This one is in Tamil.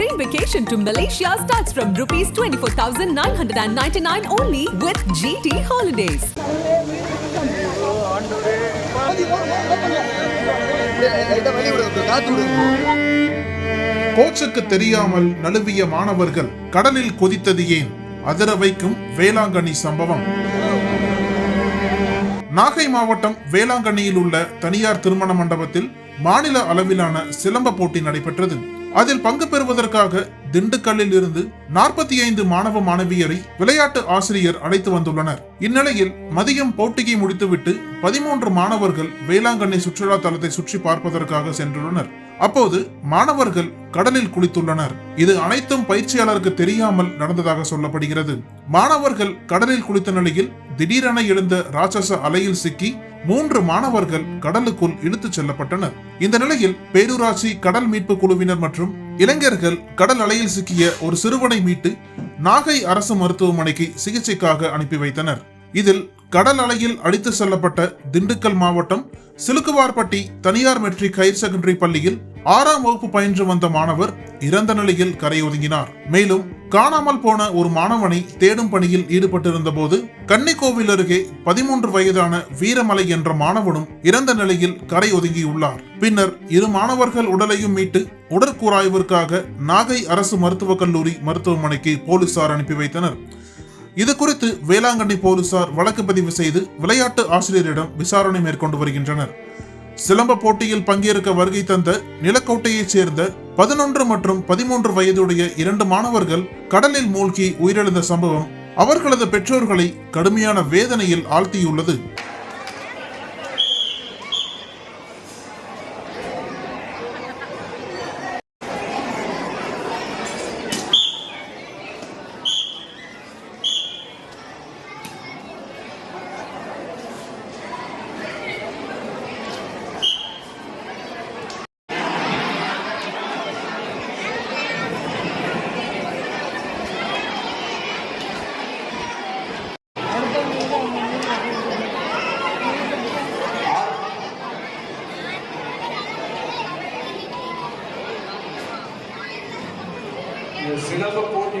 train vacation to Malaysia starts from rupees 24,999 only with GT Holidays. கோச்சுக்கு தெரியாமல் நழுவிய மாணவர்கள் கடலில் கொதித்தது ஏன்? அதிர வைக்கும் வேளாங்கண்ணி சம்பவம். நாகை மாவட்டம் வேளாங்கண்ணியில் உள்ள தனியார் திருமண மண்டபத்தில் மாநில அளவிலான சிலம்ப போட்டி நடைபெற்றது. அதில் பங்கு பெறுவதற்காக திண்டுக்கல்லில் இருந்து நாற்பத்தி ஐந்து மாணவ மாணவியரை விளையாட்டு ஆசிரியர் அழைத்து வந்துள்ளனர். இந்நிலையில் மதியம் போட்டியை முடித்துவிட்டு பதிமூன்று மாணவர்கள் வேளாங்கண்ணி சுற்றுலா தலத்தை சுற்றி பார்ப்பதற்காக சென்றுள்ளனர். அப்போது மாணவர்கள் கடலில் குளித்துள்ளனர். இது அனைத்தும் பயிற்சியாளருக்கு தெரியாமல் நடந்ததாக சொல்லப்படுகிறது. மாணவர்கள் கடலில் குளித்த நிலையில் திடீரென எழுந்த ராட்சச அலையில் சிக்கி மூன்று மாணவர்கள் கடலுக்குள் இழுத்துச் செல்லப்பட்டனர். இந்த நிலையில் பேரூராட்சி கடல் மீட்பு குழுவினர் மற்றும் இளைஞர்கள் கடல் அலையில் சிக்கிய ஒரு சிறுவனை மீட்டு நாகை அரசு மருத்துவமனைக்கு சிகிச்சைக்காக அனுப்பி வைத்தனர். இதில் கடல் அலையில் அடித்து செல்லப்பட்ட திண்டுக்கல் மாவட்டம் சிலுக்குவார்பட்டி தனியார் மெட்ரிக் ஹையர் செகண்டரி பள்ளியில் ஆறாம் வகுப்பு பயின்று வந்த மாணவர் இறந்த நிலையில் கரையொதுங்கினார். மேலும் காணாமல் போன ஒரு மாணவனை தேடும் பணியில் ஈடுபட்டிருந்த போது கன்னிக்கோவில் அருகே பதிமூன்று வயதான வீரமலை என்ற மாணவனும் இறந்த நிலையில் கரை ஒதுங்கியுள்ளார் பின்னர் இரு மாணவர்கள் உடலையும் மீட்டு உடற்கூராய்விற்காக நாகை அரசு மருத்துவக் கல்லூரி மருத்துவமனைக்கு போலீசார் அனுப்பி வைத்தனர். இது குறித்து வேளாங்கண்ணி போலீசார் வழக்கு பதிவு செய்து விளையாட்டு ஆசிரியரிடம் விசாரணை மேற்கொண்டு வருகின்றனர். சிலம்ப போட்டியில் பங்கேற்க வருகை தந்த நிலக்கோட்டையைச் சேர்ந்த பதினொன்று மற்றும் பதிமூன்று வயதுடைய இரண்டு மாணவர்கள் கடலில் மூழ்கி உயிரிழந்த சம்பவம் அவர்களது பெற்றோர்களை கடுமையான வேதனையில் ஆழ்த்தியுள்ளது. சிலம்ப போட்டி